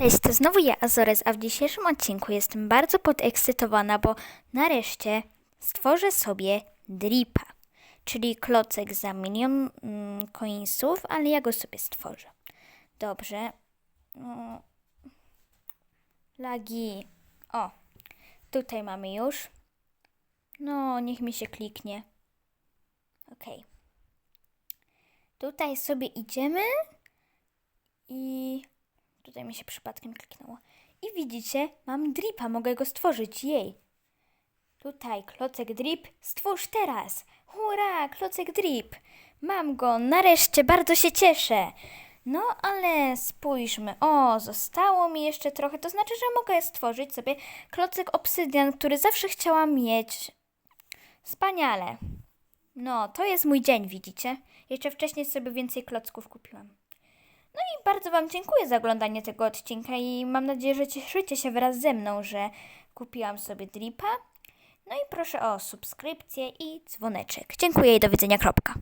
Cześć, to znowu ja, Azores, a w dzisiejszym odcinku jestem bardzo podekscytowana, bo nareszcie stworzę sobie dripa, czyli klocek za milion mm, coinsów, ale ja go sobie stworzę. Dobrze. Mm. Lagi. O, tutaj mamy już. No, niech mi się kliknie. Okej. Tutaj sobie idziemy Tutaj mi się przypadkiem kliknęło. I widzicie, mam dripa, mogę go stworzyć. Jej. Tutaj klocek drip, stwórz teraz. Hurra, klocek drip. Mam go, nareszcie, bardzo się cieszę. No, ale spójrzmy. O, zostało mi jeszcze trochę. To znaczy, że mogę stworzyć sobie klocek obsydian, który zawsze chciałam mieć. Wspaniale. No, to jest mój dzień, widzicie? Jeszcze wcześniej sobie więcej klocków kupiłam. Bardzo Wam dziękuję za oglądanie tego odcinka i mam nadzieję, że cieszycie się wraz ze mną, że kupiłam sobie dripa. No i proszę o subskrypcję i dzwoneczek. Dziękuję i do widzenia. Kropka.